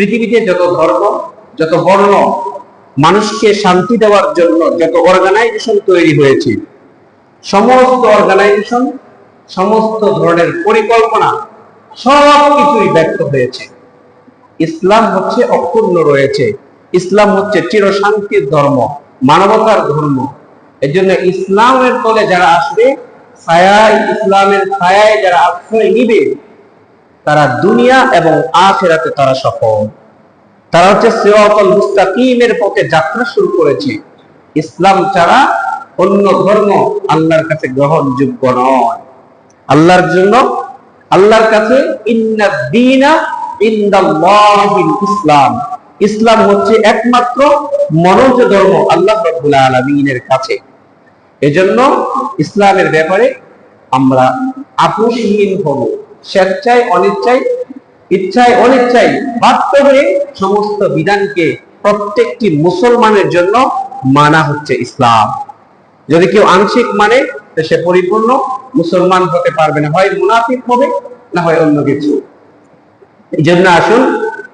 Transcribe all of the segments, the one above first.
পৃথিবীতে যত ধর্ম, যত বর্ণ, মানুষকে শান্তি দেওয়ার জন্য যত অর্গানাইজেশন তৈরি হয়েছে, সমস্ত অর্গানাইজেশন সমস্ত ধরনের পরিকল্পনা সব কিছুই ব্যর্থ হয়েছে। ইসলাম হচ্ছে অক্ষুণ্ণ রয়েছে। ইসলাম হচ্ছে চিরশান্তির ধর্ম, মানবতার ধর্ম। এর জন্য ইসলামের তলে যারা আসবে ছায়ায় ইসলামের ছায়ায় যারা আশ্রয় নিবে তারা দুনিয়া এবং আখেরাতে তারা সফল। তারা হচ্ছে সিরাতাল মুস্তাকিমের পথে যাত্রা শুরু করেছে। ইসলাম ছাড়া অন্য ধর্ম আল্লাহর কাছে গ্রহণযোগ্য নয়। আল্লাহর জন্য, আল্লাহর কাছে ইসলাম। ইসলাম হচ্ছে একমাত্র মনোজ ধর্ম আল্লাহ রাব্বুল আলামিনের কাছে। এজন্য ইসলামের ব্যাপারে আমরা আপোষহীন হব। স্বেচ্ছায়, অনিচ্ছায়, ইচ্ছায়, অনিচ্ছায় বাধ্য হয়ে সমস্ত বিধানকে প্রত্যেকটি মুসলমানের জন্য মানা হচ্ছে ইসলাম। যদি কেউ আংশিক মানে সে পরিপূর্ণ, মুসলমান হতে পারবে না। হয় মুনাফিক হবে, না হয় অন্য কিছু। এই জন্য আসুন,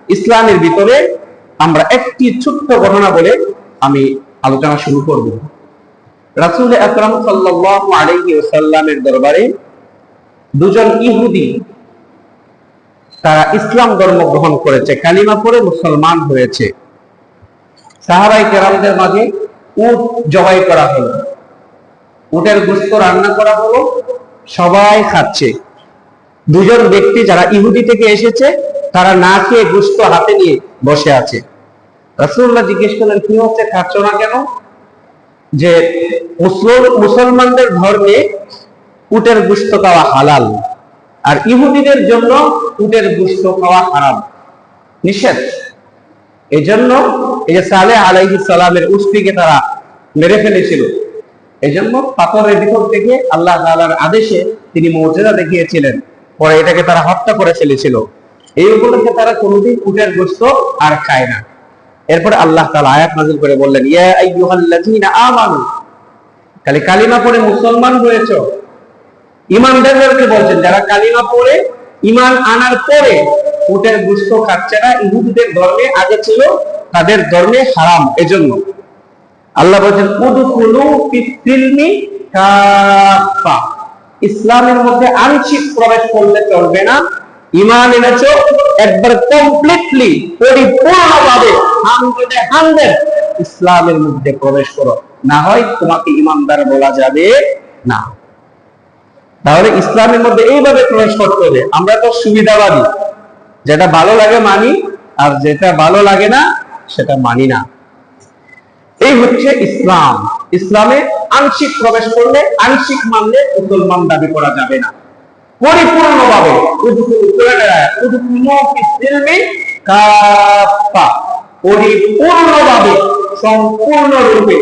ইসলামের ভিতরে আমরা একটি ছোট্ট ঘটনা বলে আমি আলোচনা শুরু করব। রাসূল আকরাম সাল্লাল্লাহু আলাইহি ওয়াসাল্লামের দরবারে দুজন ইহুদি। তারা ইসলাম ধর্ম গ্রহণ করেছে, কালিমা পড়ে মুসলমান হয়েছে। সাহাবাই কেরামদের মাঝে উট জবাই করা হলো। উটের গোস্ত রান্না করা হলো, সবাই খাচ্ছে। দুজন ব্যক্তি যারা ইহুদি থেকে এসেছে, তারা না খেয়ে গুস্ত হাতে নিয়ে বসে আছে। রাসূলুল্লাহ জিজ্ঞেস করলেন, কি হচ্ছে? খাচ্ছ না কেন? যে মুসল- মুসলমানদের ধর্মে উটের গোস্ত খাওয়া হালাল, আর ইহুদিদের জন্য উটের গোস্ত খাওয়া হারাম। নিষেধ। এই জন্য এই যে সালে আলাইহিস সালামের উস্তিকে তারা মেরে ফেলেছিল। এই জন্য পাথরের ভিতর থেকে আল্লাহ তাআলার আদেশে তিনি মর্যাদা দেখিয়েছিলেন। পরে এটাকে তারা হত্যা করে ফেলেছিল। এই উপলক্ষে তারা কোনোদিন উটের গোস্ত আর খায় না। এরপর আল্লাহ তাআলা আয়াত নাযিল করে বললেন, ইয়া আইয়ুহাল্লাযীনা আমানু, খালি কালিমা পড়ে মুসলমান হয়েছো ইমানদারদেরকে বলছেন, যারা কালিমা পড়ে, ইমান আনার পরে উটের গুস্ত ধর্মে আগে ছিল, তাদের ধর্মে হারাম, এজন্য। আল্লাহ বলছেন কাফা ইসলামের মধ্যে আংশিক প্রবেশ করলে চলবে না। ইমান এনেছো, একবার কমপ্লিটলি পরিপূর্ণভাবে হান্ড্রেডে হান্ড্রেড ইসলামের মধ্যে প্রবেশ করো। না হয় তোমাকে ইমানদার বলা যাবে না। তাহলে ইসলামের মধ্যে এইভাবে প্রবেশ করতে হবে। আমরা তো সুবিধাবাদী। যেটা ভালো লাগে মানি, আর যেটা ভালো লাগে না, সেটা মানি না। এই হচ্ছে ইসলাম। ইসলামে আংশিক প্রবেশ করলে, আংশিক মানলে মুসলমান দাবি করা যাবে না। পরিপূর্ণভাবে। পরিপূর্ণভাবে সম্পূর্ণ রূপে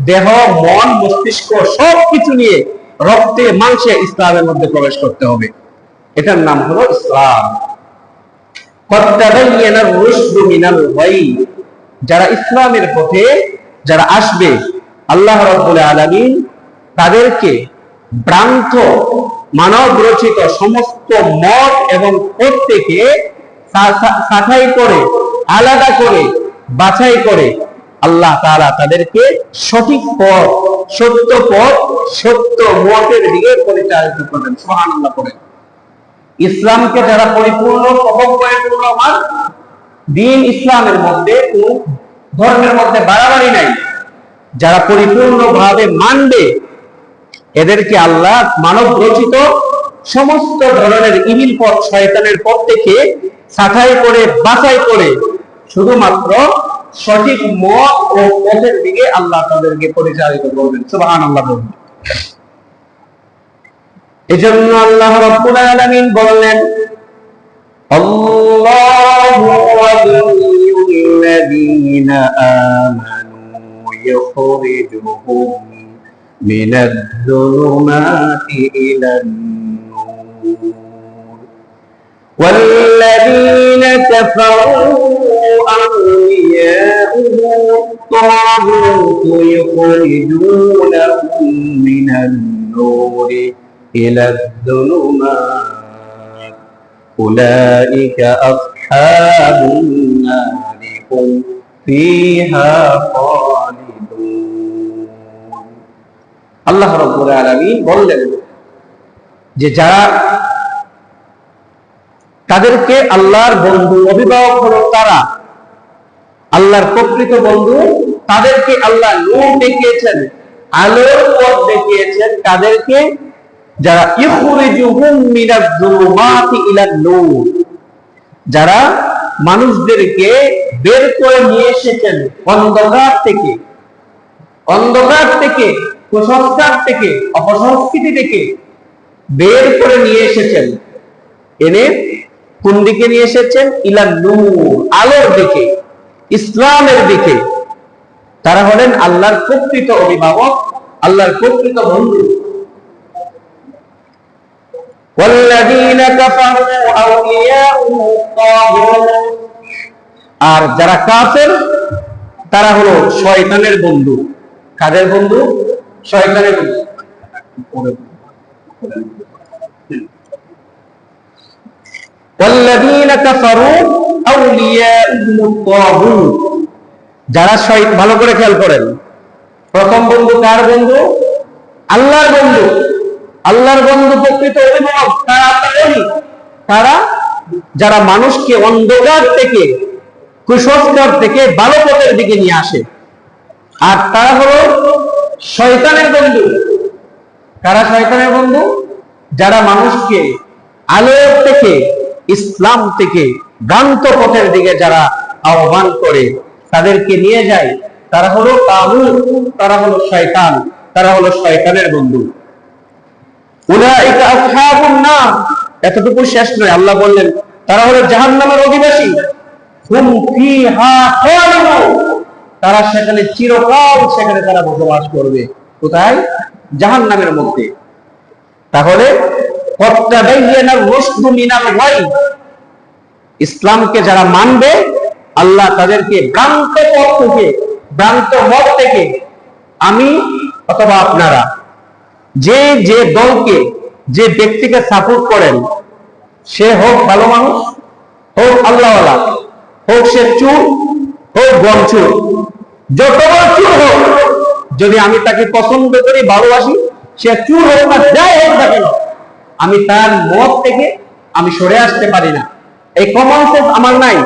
দেহ, মন, মস্তিষ্ক সবকিছু নিয়ে রক্তে, মাংসে ইসলামের মধ্যে প্রবেশ করতে হবে। এটার নাম হলো ইসলাম। যারা ইসলামের পথে যারা আসবে, আল্লাহ রব্বুল আলমিন তাদেরকে ভ্রান্ত মানব রচিত সমস্ত মত এবং পথ থেকে সাফাই করে, আলাদা করে, বাছাই করে আল্লাহ তাআলা তাদেরকে সঠিক পথ, সত্য পথ, সত্য মতের দিকে পরিচালিত করবেন। সুবহানাল্লাহ করেন ইসলামকে যারা পরিপূর্ণ মান দিন ইসলামের মধ্যে কোন ধর্মের মধ্যে বাড়াবাড়ি নাই। যারা পরিপূর্ণ ভাবে মানবে, এদেরকে আল্লাহ মানব রচিত সমস্ত ধরনের ইমিল পথ, শয়তানের পথ থেকে ছাঁটাই করে, বাছাই করে, শুধুমাত্র সঠিক মত ও পথের দিকে আল্লাহ তাদেরকে পরিচালিত করবেন। সুবাহান আল্লাহ বলবেন এজন্য আল্লাহ রাব্বুল আলামিন বললেন, আল্লাহু ওয়ালিয়ুল্লাযীনা আমানু ইখরিজুহুম মিনাজ-যুলুমাতি ইলান-নূর। والذين كفروا أولياؤهم الطاغوت يخرجونهم من النور إلى الظلمات أولئك أصحاب النار إنكم فيها خالدون আল্লাহ রব্বুল আলামিন বললেন যে যারা তাদেরকে আল্লাহর বন্ধু, অভিভাবক হলো তারা। আল্লাহর প্রকৃত বন্ধু, তাদেরকে আল্লাহ নূর দেখিয়েছেন, আলোর পথ দেখিয়েছেন, তাদেরকে যারা যারা মানুষদেরকে বের করে নিয়ে এসেছেন অন্ধকার থেকে। অন্ধকার থেকে, কুসংস্কার থেকে, অপসংস্কৃতি থেকে বের করে নিয়ে এসেছেন। এনে কোন দিকে নিয়ে এসেছেন ইলা নূর আলোর দিকে ইসলামের দিকে তারা হলেন আল্লাহর প্রকৃত অভিভাবক আল্লাহর প্রকৃত বন্ধু والذين كفروا أولياؤهم الطاغوت আর যারা কাফের তারা হলো শয়তানের বন্ধু কাদের বন্ধু শয়তানের বন্ধু যারা শয়- ভালো করে খেয়াল করেন। প্রথম বন্ধু কার বন্ধু? আল্লাহর বন্ধু। আল্লাহর বন্ধু প্রকৃত অভিভাবক, তারা তারা যারা মানুষকে অন্ধকার থেকে, কুসংস্কার থেকে ভালো পথের দিকে নিয়ে আসে। আর তারা হলো শয়তানের বন্ধু। কারা শয়তানের বন্ধু? যারা মানুষকে আলোর থেকে ইসলাম থেকে ভ্রান্ত পথের দিকে যারা আহ্বান করে, তাদেরকে নিয়ে যায়, তারা হলো তাগুত, তারা হলো শয়তান, তারা হলো শয়তানের বন্ধু। এতটুকু শেষ নয়, আল্লাহ বললেন, তারা হলো জাহান্নামের অধিবাসী। হুম তারা সেখানে চিরকাল সেখানে তারা বসবাস করবে। কোথায়? জাহান্নামের মধ্যে। তাহলে ইসলামকে যারা মানবে, আল্লাহ তাদেরকে ভ্রান্ত পথ থেকে, ভ্রান্ত মত থেকে আমি অথবা আপনারা যে যে দলকে, যে ব্যক্তিকে সাপোর্ট করেন, সে হোক ভালো মানুষ, হোক আল্লাহওয়ালা, হোক সে চুর, হোক গমচুর যত বড় চুর হোক, যদি আমি তাকে পছন্দ করি, ভালোবাসি, সে চুর হোক না, যাই হোক না কেন আমি তার মত থেকে আমি সরে আসতে পারি না। এই কমন সেন্স আমার নাই।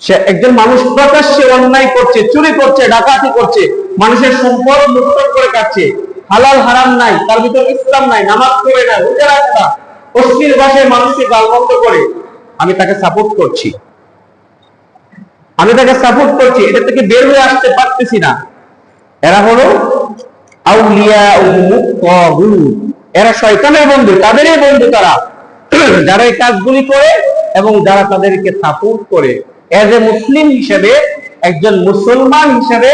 সে একজন মানুষ প্রকাশ্যে অন্যায় করছে, চুরি করছে, ডাকাতি করছে, মানুষের সম্পদ লুণ্ঠন করে কাটছে হালাল, হারাম নাই, তার ভিতর ইসলাম নাই, নামাজ পড়ে না, রোজা রাখে না, অশ্লীল ভাষায় মানুষকে গালবন্ধ করে। আমি তাকে সাপোর্ট করছি। আমি তাকে সাপোর্ট করছি, এটা থেকে বের হয়ে আসতে পারতেছি না। এরা হলো আউলিয়া এরা শয়তানের বন্ধু, তাদেরই বন্ধু তারা। যারা এই কাজগুলি করে এবং যারা তাদেরকে সাপোর্ট করে। এজ এ মুসলিম হিসেবে, একজন মুসলমান হিসেবে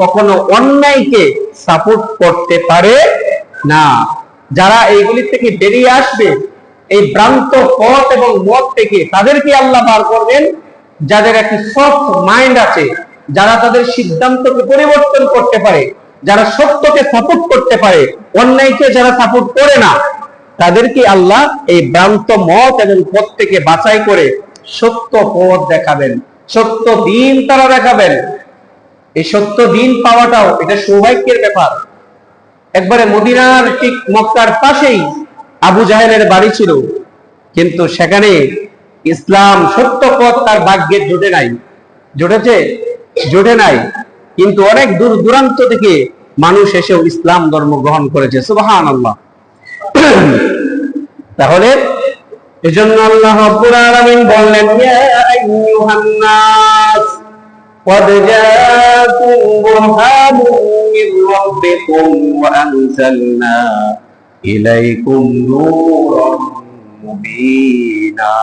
কখনো অন্যায়কে সাপোর্ট করতে পারে না। যারা এইগুলি থেকে বেরিয়ে আসবে, এই ভ্রান্ত পথ এবং মত থেকে তাদেরকে আল্লাহ বার করবেন, যাদের একটি সফট মাইন্ড আছে, যারা তাদের সিদ্ধান্তকে পরিবর্তন করতে পারে। যারা সত্যকে সাপোর্ট করতে পারে, অন্যায়কে যারা সাপোর্ট করে না, তাদেরকে আল্লাহ এই ভ্রান্ত মত এবং পথ থেকে বাছাই করে সত্য পথ দেখাবেন, সত্য দিন তারা দেখাবেন। এই সত্য দিন পাওয়াটাও এটা সৌভাগ্যের ব্যাপার। একবারে মদিনার ঠিক মক্কার পাশেই আবু জাহেলের বাড়ি ছিল, কিন্তু সেখানে ইসলাম সত্য পথ তার ভাগ্যের জোটে নাই। জোটেছে? জোটে নাই। কিন্তু অনেক দূর দূরান্ত থেকে মানুষ এসেও ইসলাম ধর্ম গ্রহণ করেছে সুবাহান আল্লাহ তাহলে এজন্য আল্লাহ রাব্বুল আলামিন বললেন ইয়া আইয়ুহান নাস قد جاءكم برهان من ربكم وأنزلنا إليكم نورا مبينا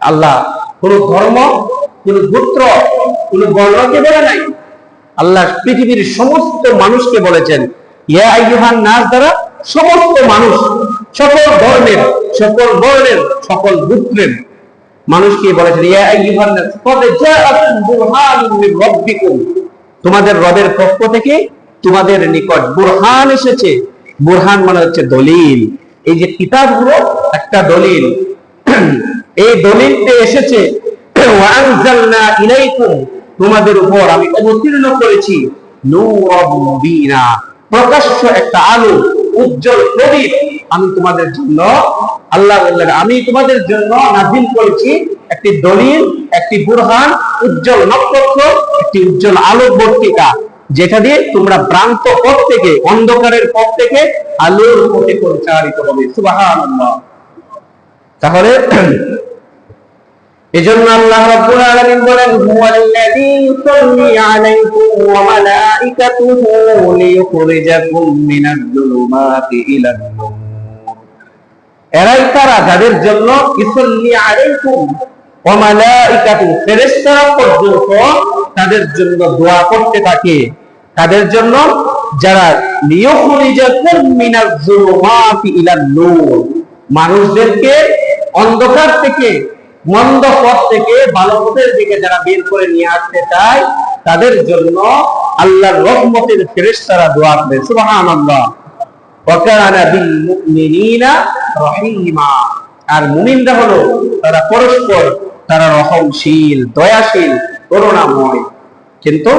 আল্লাহ কোন ধর্ম কোন গোত্র কোন বর্ণকে বলে নাই আল্লাহ পৃথিবীর সমস্ত মানুষকে বলেছেন, ইয়া আইয়ুহান নাস দ্বারা সমস্ত মানুষ, সকল ধর্মের, সকল বর্ণের, সকল গোত্রের মানুষকে বলেছেন তোমাদের রবের পক্ষ থেকে তোমাদের নিকট বুরহান এসেছে। বুরহান মানে হচ্ছে দলিল। এই যে কিতাবগুলো, একটা দলিল। এই দলিলটা এসেছে তোমাদের উপর আমি অবতীর্ণ করেছি। প্রকাশ্য একটা আলো, উজ্জ্বল প্রদীপ আমি তোমাদের জন্য, আল্লাহ আমি তোমাদের জন্য নাজিল করেছি একটি দলিল, একটি বুরহান, উজ্জ্বল নক্ষত্র, একটি উজ্জ্বল আলোক বর্তিকা, যেটা দিয়ে তোমরা ভ্রান্ত পথ থেকে, অন্ধকারের পথ থেকে আলোর পথে পরিচালিত হবে। সুবহানাল্লাহ। তাহলে এজন্য আল্লাহ রাব্বুল আলামিন বলেন, হুয়াল্লাযী ইউসাল্লি আলাইকুম ওয়া মালাইকাতুহু লিইখরিজাকুম মিনাজ যুলুমাতি ইলান এরাই তারা যাদের জন্য ইসল্লি আলাইকুম ওয়া মালাইকাতু ফেরেশতারা পর্যন্ত তাদের জন্য দোয়া করতে থাকে। তাদের জন্য যারা লিইখরিজাকুম মিনাজ যুলুমাতি ইলান নূর, মানুষদেরকে অন্ধকার থেকে মন্দ পথ থেকে ভালো পথের দিকে যারা বের করে নিয়ে আসতে চায়, তাদের জন্য আল্লাহর রহমতের ফেরেশতারা দোয়া করে সুবহানাল্লাহ। ওয়াকানা বিল মুমিনিনা রহিমা। আর মুমিনরা হলো তারা পরস্পর, তারা রহমশীল, দয়াশীল, করুণাময়। কিন্তু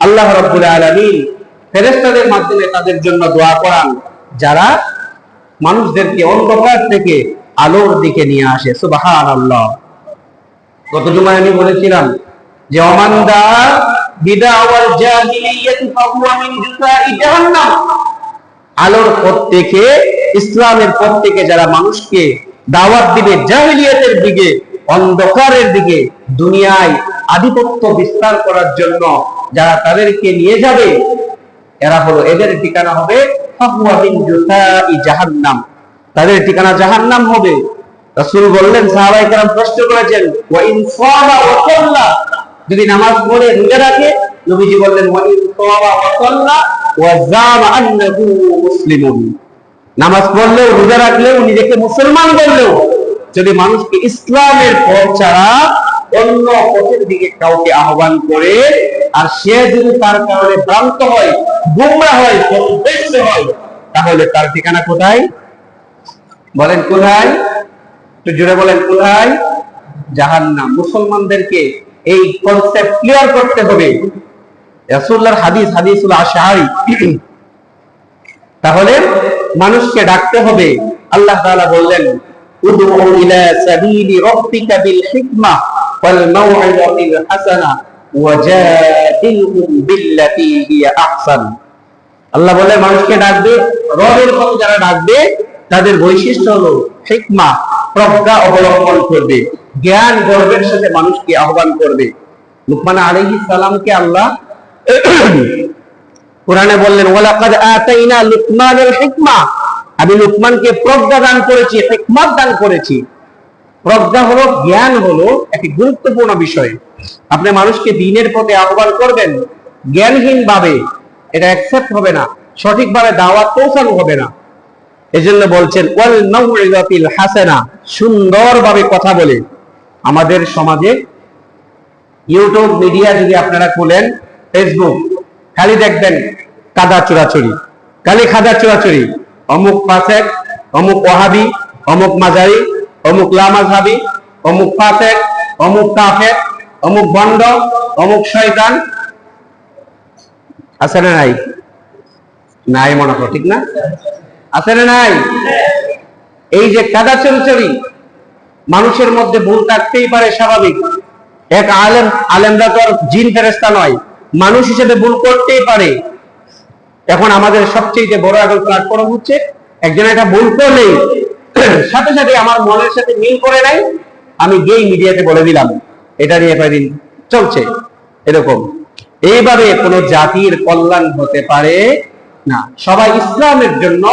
আল্লাহ রাব্বুল আলামিন ফেরেশতাদের মাধ্যমে তাদের জন্য দোয়া করান, যারা মানুষদেরকে অন্ধকার থেকে আলোর দিকে নিয়ে আসে। সুবহানাল্লাহ। গত জুমায় আমি বলেছিলাম যে, অমান্দা বিদাওয়াল জাহিলিয়াতি ফাহুয়া মিন জুসাই জাহান্নাম। আলোর পথ থেকে, ইসলামের পথ থেকে যারা মানুষকে দাওয়াত দিবে জাহিলিয়াতের দিকে, অন্ধকারের দিকে, দুনিয়ায় আধিপত্য বিস্তার করার জন্য যারা তাদেরকে নিয়ে যাবে, এরা হলো এদের ঠিকানা হবে ফাহুয়া মিন জুসাই জাহান্নাম। তাদের ঠিকানা জাহান্নাম হবে রাসূল বললেন সাহাবায়ে কেরাম প্রশ্ন করেছেন ওয়া ইন সামা ওয়া সাল্লা। যদি নামাজ পড়ে রোজা রাখে, নবীজি বললেন ওয়া ইন সামা ওয়া সাল্লা ওয়া জামা আন্নাহু মুসলিমুন। নামাজ পড়লেও, রোজা রাখলেও, নিজেকে মুসলমান বললেও, যদি মানুষকে ইসলামের পথ ছাড়া অন্য পথের দিকে কাউকে আহ্বান করে, আর সে যদি তার কারণে ভ্রান্ত হয়, গুমরা হয় হয়, তাহলে তার ঠিকানা কোথায়? বলেন কোথায়? একটু জোরে বলেন, কোথায়? জাহান্নাম। মুসলমানদেরকে এই কনসেপ্ট ক্লিয়ার করতে হবে। হাদিস, হাদিসুল তাহলে মানুষকে ডাকতে হবে। আল্লাহ তাআলা বললেন ইলা সাবিলি বিল হিকমা ওয়াল হাসানা ওয়াজাদিলহুম বিল্লাতী হিয়া আহসান। আল্লাহ বলে মানুষকে ডাকবে, রবের পথে যারা ডাকবে তাদের বৈশিষ্ট্য হলো হিকমা প্রজ্ঞা অবলম্বন করবে, জ্ঞান গর্বের সাথে মানুষকে আহ্বান করবে। লুকমান আলাইহিস সালামকে আল্লাহ কোরআনে বললেন, ওয়ালাকাদ আতাইনা লুকমানাল হিকমা আমি লুকমানকে প্রজ্ঞা দান করেছি হিকমত দান করেছি। প্রজ্ঞা হলো, জ্ঞান হলো একটি গুরুত্বপূর্ণ বিষয়। আপনি মানুষকে দিনের পথে আহ্বান করবেন জ্ঞানহীন ভাবে এটা অ্যাকসেপ্ট হবে না, সঠিকভাবে দাওয়াত পৌঁছানো হবে না। এজন্য বলছেন, ওয়াল মাউইজাতিল হাসানা সুন্দরভাবে কথা বলে। আমাদের সমাজে ইউটিউব মিডিয়া যদি আপনারা খুলেন, ফেসবুক, খালি দেখবেন কাদা চোরাচুরি, খালি খাদা চোরাচুরি। অমুক ফাসেক, অমুক ওহাবি অমুক মাজারি অমুক লামাজহাবি অমুক ফাসেক, অমুক কাফের, অমুক বন্ড অমুক শয়তান। আছে না নাই? নাই মনে করো ঠিক না? আছে না নাই? এই যে কাদা চুরি মানুষের মধ্যে ভুল থাকতেই পারে স্বাভাবিক। এক আলেম, আলেমরা তো জিন ফেরেস্তা নয়, মানুষ হিসেবে ভুল করতেই পারে। এখন আমাদের সবচেয়ে বড় এখন প্ল্যাটফর্ম হচ্ছে, একজন একটা ভুল করলেই সাথে সাথে আমার মনের সাথে মিল করে নাই আমি গেই মিডিয়াতে বলে দিলাম, এটা নিয়ে কয়েকদিন চলছে, এরকম। এইভাবে কোন জাতির কল্যাণ হতে পারে না। সবাই ইসলামের জন্য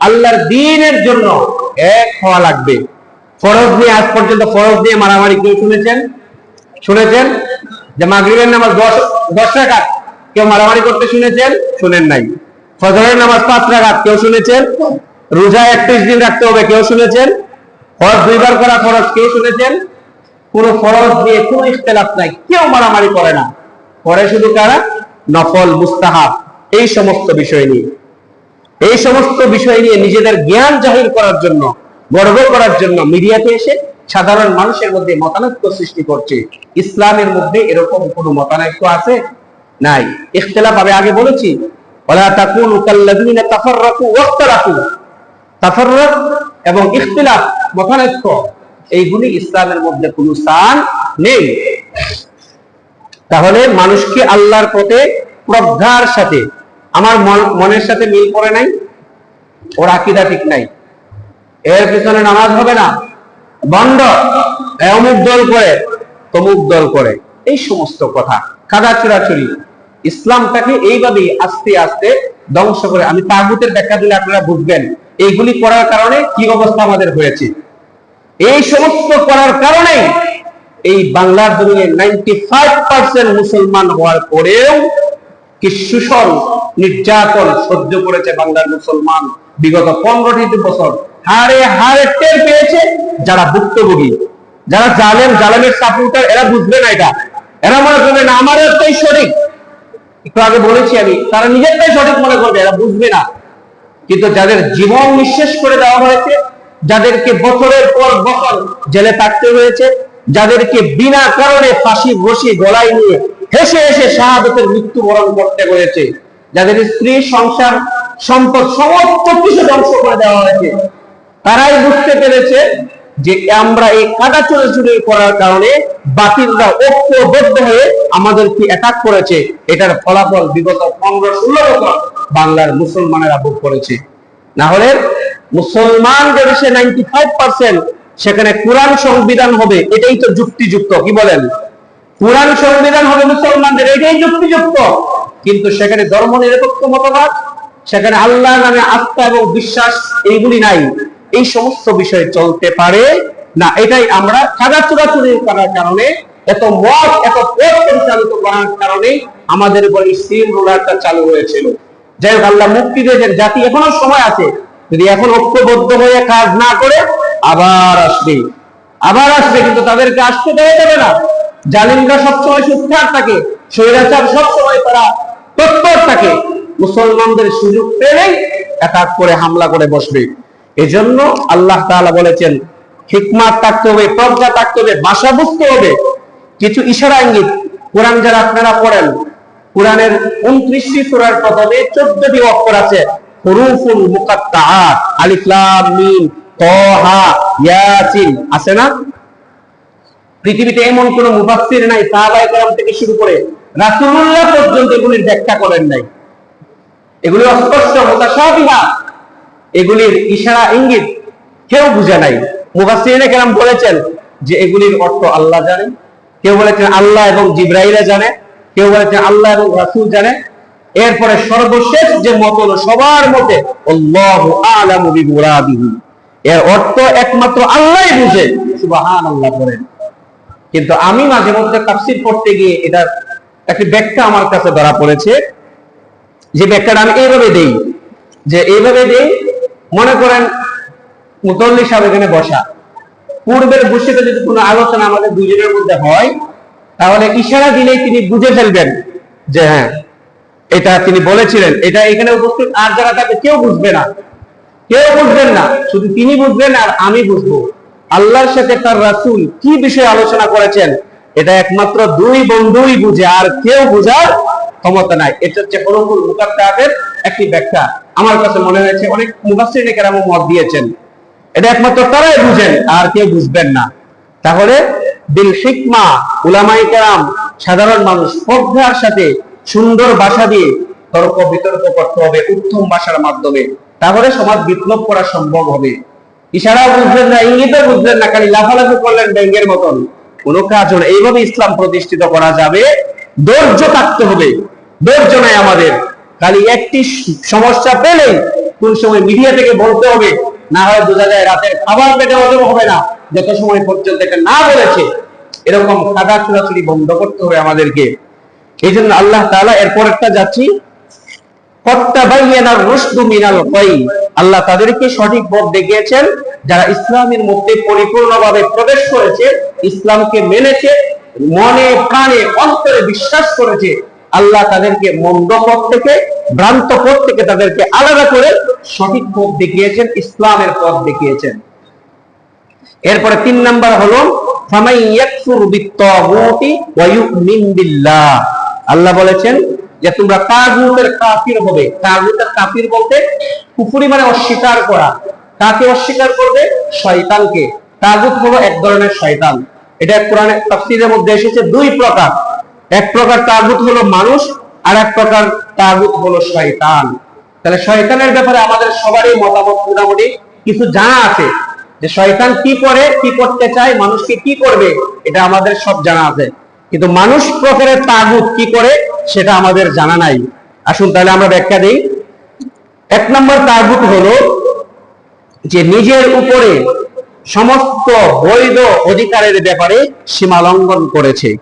আল্লাহর দিনের জন্য এক হওয়া লাগবে। ফরজ নিয়ে আজ পর্যন্ত ফরজ নিয়ে মারামারি কেউ শুনেছেন? শুনেছেন? যে মাগরিবের নামাজ দশ দশ রাকাত কেউ মারামারি করতে শুনেছেন? শুনেন নাই। ফজরের নামাজ পাঁচ রাকাত কেউ শুনেছেন? রোজা একত্রিশ দিন রাখতে হবে কেউ শুনেছেন? ফরজ দুইবার করা ফরজ কেউ শুনেছেন? কোন ফরজ দিয়ে কোনো ইখতলাফ নাই, কেউ মারামারি করে না। করে শুধু কারা? নফল, মুস্তাহাব, এই সমস্ত বিষয় নিয়ে। এই সমস্ত বিষয় নিয়ে নিজেদের জ্ঞান জাহির করার জন্য, গর্ব করার জন্য মিডিয়াতে এসে সাধারণ মানুষের মধ্যে মতানৈক্য সৃষ্টি করছে। ইসলামের মধ্যে এরকম কোন মতানৈক্য আছে? নাই। ইখতিলাফ আমি আগে বলেছি। এবং ইখতিলাফ, মতানৈক্য, এইগুলি ইসলামের মধ্যে কোনো স্থান নেই। তাহলে মানুষকে আল্লাহর পথে প্রজ্ঞার সাথে আমার মনের সাথে মিল করে নাই, ওর আকিদা ঠিক নাই। এর পিছনে নামাজ হবে না। বন্ড অমুক দল করে, তমুক দল করে। এই সমস্ত কথা। কাদা চুরাচুরি। ইসলামটাকে এইভাবেই আস্তে আস্তে ধ্বংস করে। আমি তাগুতের ব্যাখ্যা দিলে আপনারা বুঝবেন। এইগুলি করার কারণে কি অবস্থা আমাদের হয়েছে। এই সমস্ত করার কারণে এই বাংলার জমিনে নাইনটি ফাইভ পার্সেন্ট মুসলমান হওয়ার পরেও কি শোষণ নির্যাতন সহ্য করেছে বাংলার মুসলমান। বিগত পনেরোটি বছর হারে হারে টের পেয়েছে যারা ভুক্তভোগী, যারা জালেম, জালেমের সাপোর্টার এরা বুঝবে না এটা। এরা মনে করবে, না আমার একটাই সঠিক। একটু আগে বলেছি আমি, তারা নিজেরটাই সঠিক মনে করবে, এরা বুঝবে না। কিন্তু যাদের জীবন নিঃশেষ করে দেওয়া হয়েছে, যাদেরকে বছরের পর বছর জেলে থাকতে হয়েছে, যাদেরকে বিনা কারণে ফাঁসি, ঘষি, গলায় নিয়ে হেসে হেসে শাহাদতের মৃত্যুবরণ করতে হয়েছে যাদের স্ত্রী সংসার, সম্পদ সমস্ত কিছু ধ্বংস করে দেওয়া হয়েছে, তারাই বুঝতে পেরেছে যে আমরা এই কাটা চুরে করার কারণে বাতিলরা ঐক্যবদ্ধ হয়ে আমাদেরকে অ্যাটাক করেছে। এটার ফলাফল বিগত পনেরো ষোলো বছর বাংলার মুসলমানেরা ভোগ করেছে। না হলে মুসলমান যে দেশে নাইনটি ফাইভ পার্সেন্ট সেখানে কোরআন সংবিধান হবে, এটাই তো যুক্তিযুক্ত, কি বলেন? কোরআন সংবিধান হবে মুসলমানদের, এটাই যুক্তিযুক্ত। কিন্তু সেখানে ধর্ম নিরপেক্ষ মতবাদ, সেখানে আল্লাহ নামে আস্থা এবং বিশ্বাস, এইগুলি নাই। এই সমস্ত বিষয় চলতে পারে না। এটাই আমরা খাগা চুরাচুরি করার কারণে, এত মত এত পথ পরিচালিত করার কারণে আমাদের উপর এই স্টিম রোলারটা চালু হয়েছিল। যাই হোক, আল্লাহ মুক্তি দিয়েছেন জাতি এখনও সময় আছে। যদি এখন ঐক্যবদ্ধ হয়ে কাজ না করে, আবার আসবে। আবার আসবে, কিন্তু তাদেরকে আসতে দেওয়া যাবে না। জালিমরা সবসময় সুস্থার থাকে। স্বৈরাচার সবসময় তারা তৎপর থাকে মুসলমানদের সুযোগ পেলেই অ্যাটাক করে, হামলা করে বসবে। এজন্য আল্লাহ তাআলা বলেছেন, হিকমাত থাকতে হবে, প্রজ্ঞা থাকতে হবে, ভাষা বুঝতে হবে। কিছু ইশারা ইঙ্গিত, কোরআন যারা আপনারা পড়েন, কোরআনের উনত্রিশটি সূরার প্রথমে চোদ্দটি অক্ষর আছে, হুরুফুল মুকাত্তাআত, আলিফ মিম তাহা ইয়াসিন, আছে না? পৃথিবীতে এমন কোন মুফাসসির নাই, সাহাবায়ে কেরাম থেকে শুরু করে রাসূলুল্লাহ পর্যন্ত এগুলির ব্যাখ্যা করেন নাই। এগুলি অস্পষ্ট, মুতাশাবিহা। এগুলির ইশারা, ইঙ্গিত কেউ বুঝে নাই। মুফাসসিরিনে কেরাম বলেছেন যে এগুলির অর্থ আল্লাহ জানে। কেউ বলেছেন আল্লাহ এবং জিব্রাইলা জানে। কেউ বলেছেন আল্লাহ এবং রাসূল জানে। এরপরে সর্বশেষ যে মত হলো সবার মতে, আল্লাহু এর অর্থ একমাত্র আল্লাহই বুঝে, সুবহানাল্লাহ বলেন। কিন্তু আমি মাঝে মধ্যে তাফসীর পড়তে গিয়ে এটার একটি ব্যাখ্যা আমার কাছে ধরা পড়েছে। যে ব্যাখ্যাটা আমি এইভাবে দেই, যে এইভাবে দেই, মনে করেন মুতল্লি সাহেব এখানে বসা। পূর্বের বসিতে যদি কোনো আলোচনা আমাদের দুজনের মধ্যে হয়, তাহলে ইশারা দিলেই তিনি বুঝে ফেলবেন যে হ্যাঁ এটা তিনি বলেছিলেন। এটা এখানে উপস্থিত, আর যারা থাকবে কেউ বুঝবে না। কেউ বুঝবেন না, শুধু তিনি বুঝবেন আর আমি বুঝব। আল্লাহর সাথে তার রাসূল কি বিষয়ে আলোচনা করেছেন এটা একমাত্র দুই বন্ধুই বুঝে, আর কেউ বুঝার ক্ষমতা নাই। এটা হচ্ছে হরফুল মুকাত্তাদের একটি ব্যাখ্যা। আমার কাছে মনে হয়েছে অনেক মুফাসসিরিনে কেরাম মত দিয়েছেন। এটা একমাত্র তারাই বুঝেন, আর কেউ বুঝবেন না। তাহলে বিল হিকমা উলামাই কেরাম, সাধারণ মানুষ শ্রদ্ধার সাথে সুন্দর ভাষা দিয়ে তর্ক বিতর্ক করতে হবে উত্তম ভাষার মাধ্যমে। তাহলে সমাজ বিপ্লব করা সম্ভব হবে। ইশারা বুঝলেন না ইঙ্গিতে বুঝলেন না, খালি লাফালাফি করলেন ব্যাংকের মতন। কোনো কাজ হলো এইভাবে ইসলাম প্রতিষ্ঠিত করা যাবে। ধৈর্য থাকতে হবে। ধৈর্য নাই আমাদের। খালি একটি সমস্যা পেলেই কোন সময় মিডিয়া থেকে বলতে হবে, না হয় বোঝা যায় রাতের খাবার পেটে হজম হবে না, যত সময় পর্যন্ত এটা না বলেছে, এরকম খাদা চুরাচুরি বন্ধ করতে হবে আমাদেরকে। এই জন্য আল্লাহ তাআলা এরপর একটা যাচ্ছি। আল্লাহ তাদেরকে সঠিক পথ দেখিয়েছেন। যারা ইসলামের মধ্যে পরিপূর্ণভাবে প্রবেশ করেছে, ইসলামকে মেনেছে, মনে প্রাণে অন্তরে বিশ্বাস করেছে, আল্লাহ তাদেরকে মন্দ পথ থেকে, ভ্রান্ত পথ থেকে তাদেরকে আলাদা করে সঠিক পথ দেখিয়েছেন, ইসলামের পথ দেখিয়েছেন। এরপরে তিন নাম্বার হলো আল্লাহ বলেছেন যে তোমরা তাগুতের কাফির হবে। তাগুতের কাফির বলতে কুফরি মানে অস্বীকার করা। কাকে অস্বীকার করবে? শয়তানকে। তাগুত হলো এক ধরনের শয়তান। এটা কোরআনে তাফসীরের মধ্যে এসেছে দুই প্রকার। এক প্রকার তাগুত হলো মানুষ, আর এক প্রকার তাগুত হলো শয়তান। তাহলে শয়তানের ব্যাপারে আমাদের সবারই মতামত মোটামুটি কিছু জানা আছে। যে শয়তান কি করে, কি করতে চায়, মানুষকে কি করবে, এটা আমাদের সব জানা আছে। কিন্তু মানুষ প্রকারের তাগুত কি করে, সেটা আমাদের জানা নাই। আসুন তাহলে আমরা ব্যাখ্যা দিই। এক নম্বর তাগুত হলো যে নিজের উপরে সমস্ত বৈধ অধিকারের ব্যাপারে সীমা লঙ্ঘন করেছে।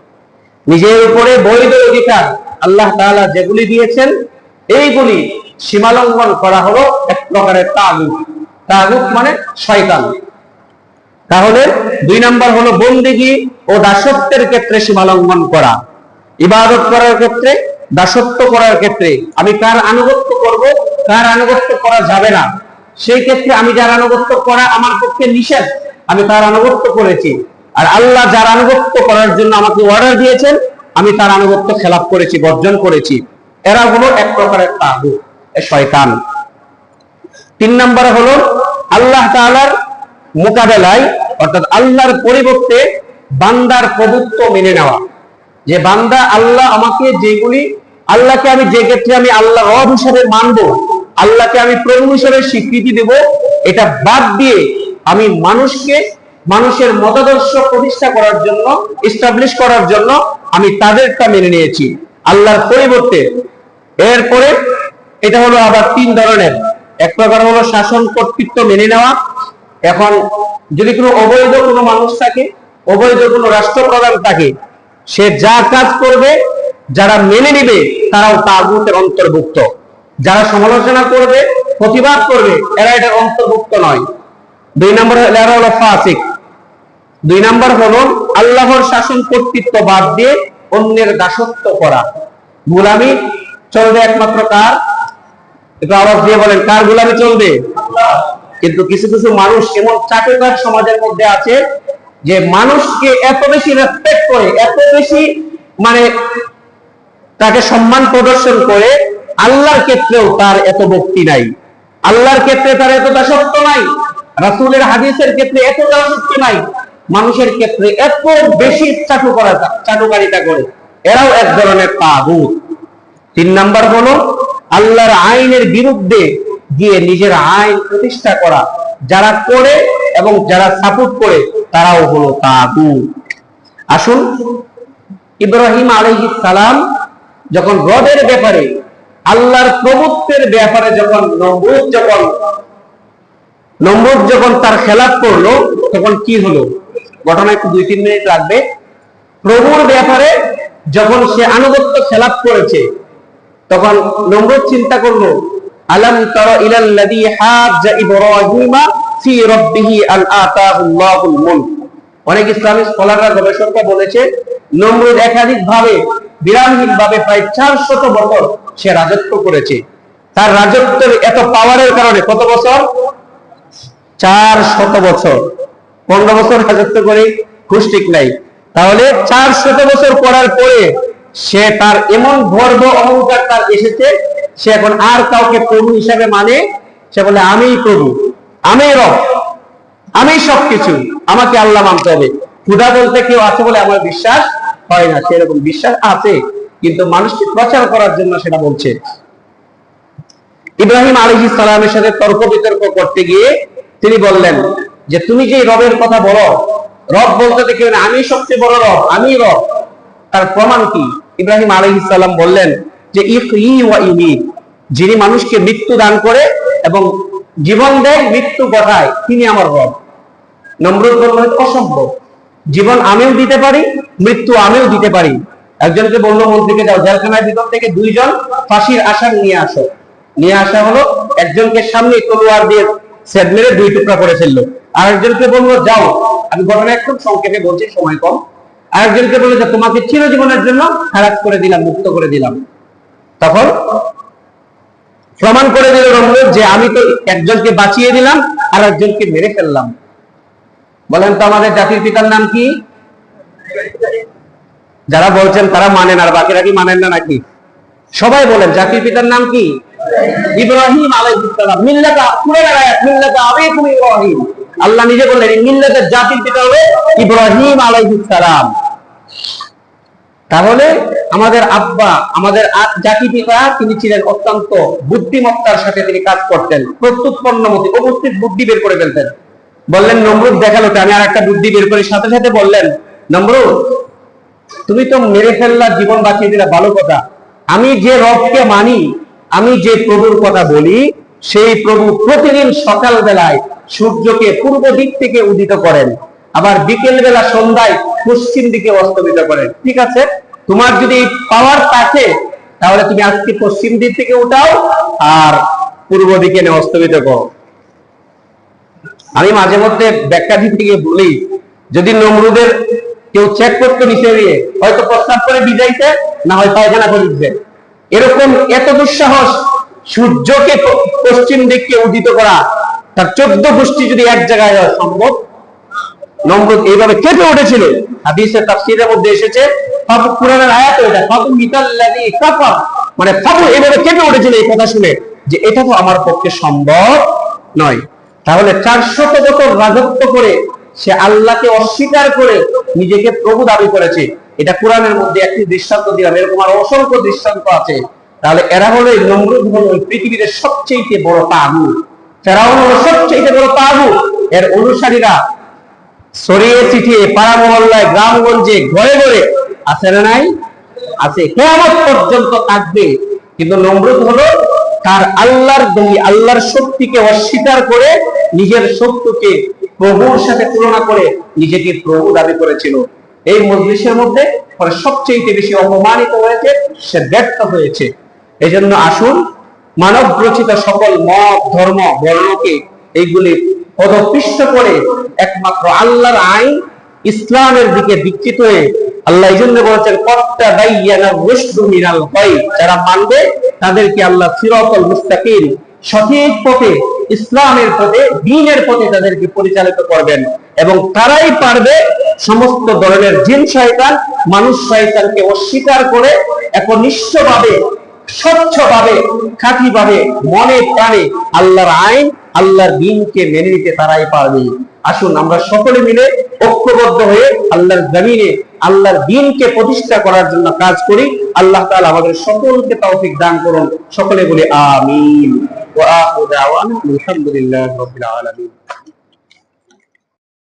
নিজের উপরে বৈধ অধিকার আল্লাহ তাআলা যেগুলি দিয়েছেন, এইগুলি সীমা লঙ্ঘন করা হলো এক প্রকারের তাগুত। তাগুত মানে শয়তান। তাহলে দুই নাম্বার হলো বন্দিগি ও দাসত্বের ক্ষেত্রে সীমা লঙ্ঘন করা। ইবাদত করার ক্ষেত্রে, দাসত্ব করার ক্ষেত্রে আমি কার আনুগত্য করব, কার আনুগত্য করা যাবে না। সেই ক্ষেত্রে আমি যার আনুগত্য করা আমার পক্ষে নিষেধ, আমি তার আনুগত্য করেছি। আর আল্লাহ যার আনুগত্য করার জন্য আমাকে অর্ডার দিয়েছেন, আমি তার আনুগত্য খেলাপ করেছি, বর্জন করেছি। এরা হলো এক প্রকারের তাগু শয়তান। তিন নম্বরে হলো, আল্লাহ তাআলার মোকাবেলায়, অর্থাৎ আল্লাহর পরিবর্তে বান্দার প্রভুত্ব মেনে নেওয়া। যে বান্দা আল্লাহ আমাকে যেগুলি, আল্লাহকে আমি যে ক্ষেত্রে আমি আল্লাহ রব হিসেবে মানবো, আল্লাহকে আমি প্রভু হিসেবে স্বীকৃতি দেব, এটা বাদ দিয়ে আমি মানুষকে, মানুষের মতাদর্শ প্রতিষ্ঠা করার জন্য এস্টাবলিশ করার জন্য আমি তাদেরটা মেনে নিয়েছি আল্লাহর পরিবর্তে। এরপরে এটা হলো আবার তিন ধরনের। এক প্রকার হলো শাসন কর্তৃত্ব মেনে নেওয়া। এখন যদি কোনো অবৈধ কোনো মানুষ থাকে অবৈধ কোনো রাষ্ট্রপ্রধান থাকে সে যা কাজ করবে, যারা মেনে নিবে, তারাও তাগুতের অন্তর্ভুক্ত। যারা সমালোচনা করবে, প্রতিবাদ করবে, এরা এটার অন্তর্ভুক্ত নয়। দুই নম্বর এরা হলো ফাসিক। দুই নাম্বার হলো, আল্লাহর শাসন কর্তৃত্ব বাদ দিয়ে অন্যের দাসত্ব করা। গোলামি চলবে একমাত্র কার? এটা আওয়াজ দিয়ে বলেন, কার গোলামি চলবে? কিন্তু কিছু কিছু মানুষ এমন চাকরিদার সমাজের মধ্যে আছে যে মানুষকে এত বেশি রেসপেক্ট করে, এত বেশি মানে তাকে সম্মান প্রদর্শন করে, আল্লাহর ক্ষেত্রেও তার এত ভক্তি নাই। আল্লাহর ক্ষেত্রে তার এত দাসত্ব নাই। রাসূলের হাদিসের ক্ষেত্রে এত দাসত্ব নাই। মানুষের ক্ষেত্রে এত বেশি চাটু করা, চাটুকারিতা করে। এরাও এক ধরনের তাগুত। তিন নাম্বার হলো আল্লাহর আইনের বিরুদ্ধে গিয়ে নিজের আইন প্রতিষ্ঠা করা। যারা করে এবং যারা সাপোর্ট করে, তারাও হলো তাগুত আসুন, ইব্রাহিম আলাইহিস সালাম যখন রবের ব্যাপারে, আল্লাহর প্রভুত্বের ব্যাপারে যখন নমরুদ যখন নমরুদ যখন তার খেলাপ করল, তখন কি হলো? ঘটনা একটু দুই, তিন মিনিট লাগবে। প্রভুর ব্যাপারে যখন সে আনুগত্য খেলাপ করেছে, তখন নমরুদ চিন্তা করল আলাম তারা ইলাল্লাযী হাজ্জা ইব্রাহিমা ফি রাব্বিহি আন আতাহুল্লাহুল মুলক। অনেক ইসলামিক স্কলাররা গবেষকরা বলেছে, নমরুদ একাধিক ভাবে বিরামহীন ভাবে প্রায় চার শত বছর সে রাজত্ব করেছে। তার রাজত্বের এত পাওয়ারের কারণে কত বছর? চার শত বছর। পনেরো বছর রাজত্ব করে খুশ ঠিক নাই। তাহলে চার শত বছর করার পরে সে তার এমন গর্ব অহংকার তার এসেছে সে এখন আর কাউকে প্রভু হিসাবে মানে? সে বলে, আমিই প্রভু আমি রব আমি সবকিছু, আমাকে আল্লাহ মানতে হবে। ক্ষুদা বলতে কেউ আছে বলে আমার বিশ্বাস হয় না, সেরকম বিশ্বাস আছে, কিন্তু মানুষকে প্রচার করার জন্য সেটা বলছে। ইব্রাহিম আলী সালামের সাথে তর্ক বিতর্ক করতে গিয়ে তিনি বললেন যে, তুমি যে রবের কথা বলো, রব বলতে দেখে আমি সবচেয়ে বড় রব আমি রব। তার প্রমাণ কি? ইব্রাহিম আলী সালাম বললেন যে ইফ ই ওয়া ইমি যিনি মানুষকে মৃত্যু দান করে এবং জীবন দেয়, মৃত্যু ঘটায়, তিনি আমার রব। নমরুদ বলল অসম্ভব। জীবন আমিও দিতে পারি, মৃত্যু আমিও দিতে পারি। একজনকে বলল, মন্ত্রীকে যাও, জেলখানার ভিতর থেকে দুইজন ফাঁসির আসার নিয়ে আসো। নিয়ে আসা হলো, একজনকে সামনে তলোয়ার দিয়ে সেদ মেরে দুই টুকরা করে ফেলল। আরেকজনকে বলল, যাও, আমি ঘটনা একটু সংক্ষেপে বলছি, সময় কম। আরেকজনকে বলল যে, তোমাকে চিরজীবনের জন্য খারাপ করে দিলাম, মুক্ত করে দিলাম। তখন প্রমাণ করে দিল রমরুদ যে আমি তো একজনকে বাঁচিয়ে দিলাম আর একজনকে মেরে ফেললাম। বলেন তো আমাদের জাতির পিতার নাম কি? যারা বলছেন তারা মানেন, আর বাকিরা কি মানেন না নাকি? সবাই বলেন, জাতির পিতার নাম কি? ইব্রাহিম আলাইহিসসালাম মিল্লাতা কুরআনের আয়াত মিল্লাতা আবিকুম ইব্রাহিম। আল্লাহ নিজে বললেন মিল্লাতের জাতির পিতা হলো ইব্রাহিম আলাইহিসসালাম তাহলে আমাদের আব্বা, আমাদের জাতি পিতা, তিনি ছিলেন অত্যন্ত বুদ্ধিমত্তার সাথে তিনি কাজ করতেন, প্রত্যুৎপন্নমতি, উপস্থিত বুদ্ধি বের করে ফেলতেন। বললেন, নমরুদ দেখাল আমি আর একটা বুদ্ধি বের করি। সাথে সাথে বললেন, নমরুদ, তুমি তো মেরে ফেললা, জীবন বাঁচিয়ে দিলা, ভালো কথা। আমি যে রবকে মানি, আমি যে প্রভুর কথা বলি, সেই প্রভু প্রতিদিন সকাল বেলায় সূর্যকে পূর্ব দিক থেকে উদিত করেন। আবার বিকেল বেলা সন্ধ্যায় পশ্চিম দিকে অস্তমিত করেন ঠিক আছে? তোমার যদি পাওয়ার থাকে, তাহলে তুমি আজকে পশ্চিম দিক থেকে উঠাও আর পূর্ব দিকে অস্তমিত করো। আমি মাঝে মধ্যে ব্যাখ্যা দিতে গিয়ে বলি, যদি নমরুদের কেউ চেক করতে নিচে দিয়ে, হয়তো প্রস্তাব করে বিজাইতে না হয় পায়খানা করে দিতে। এরকম এত দুঃসাহস সূর্যকে পশ্চিম দিককে উদিত করা, তার চোদ্দ গোষ্ঠী যদি এক জায়গায় সম্ভব? নমরুদ এইভাবে কেঁপে উঠেছিল। হাদিসের তাফসীরের মধ্যে এসেছে ফাবু কুরআনের আয়াত এটা ফাবু মিতাল্লাযী কাফার মানে ফাবু এইভাবে কেঁপে উঠেছিল এই কথা শুনে যে এটা তো আমার পক্ষে সম্ভব নয়। তাহলে চারশত বছর রাজত্ব করে সে আল্লাহকে অস্বীকার করে নিজেকে প্রভু দাবি করেছে, এটা কোরআনের মধ্যে একটি দৃষ্টান্ত দিলাম, এরকম আর অসংখ্য দৃষ্টান্ত আছে। তাহলে এরা হলো এই নমরুদ হলো এই পৃথিবীতে সবচেয়ে বড় তাগু ফেরাউন হলো সবচেয়ে বড় তাগু এর অনুসারীরা ছড়িয়ে ছিটিয়ে পাড়া মহল্লায় গ্রামগঞ্জে, ঘরে ঘরে আছে না নাই? আছে। কেমন পর্যন্ত থাকবে, কিন্তু নমরুদ হলো তার আল্লাহর দলি, আল্লাহর শক্তিকে অস্বীকার করে নিজের শক্তিকে প্রভুর সাথে তুলনা করে নিজেকে প্রভু দাবি করেছিল। এই মজলিসের মধ্যে পরে সবচেয়ে বেশি অপমানিত হয়েছে, সে ব্যর্থ হয়েছে। এই আসুন মানব রচিত সকল মত, ধর্ম, বর্ণকে এইগুলি পদপিষ্ট করে একমাত্র আল্লাহর আইন ইসলামের দিকে বিকৃত হয়ে আল্লাহ এই জন্য বলেছেন কর্তা দাইয়ানা রুশদু মিনাল গায় যারা মানবে তাদেরকে আল্লাহ সিরাতাল মুস্তাকিম সঠিক পথে, ইসলামের পথে দ্বীনের পথে তাদেরকে পরিচালিত করবেন। এবং তারাই পারবে সমস্ত ধরনের জিন শয়তান, মানুষ শয়তানকে অস্বীকার করে একনিষ্ঠভাবে, স্বচ্ছভাবে, খাঁটিভাবে, মনে প্রাণে আল্লাহর আইন আল্লাহর দিনকে মেনে নিতে তারাই পারবে। আসুন, আমরা সকলে মিলে ঐক্যবদ্ধ হয়ে আল্লাহর জমিনে আল্লাহর দিনকে প্রতিষ্ঠা করার জন্য কাজ করি। আল্লাহ তাআলা আমাদের সকলকে তৌফিক দান করুন। সকলে বলে আমিন। ওয়া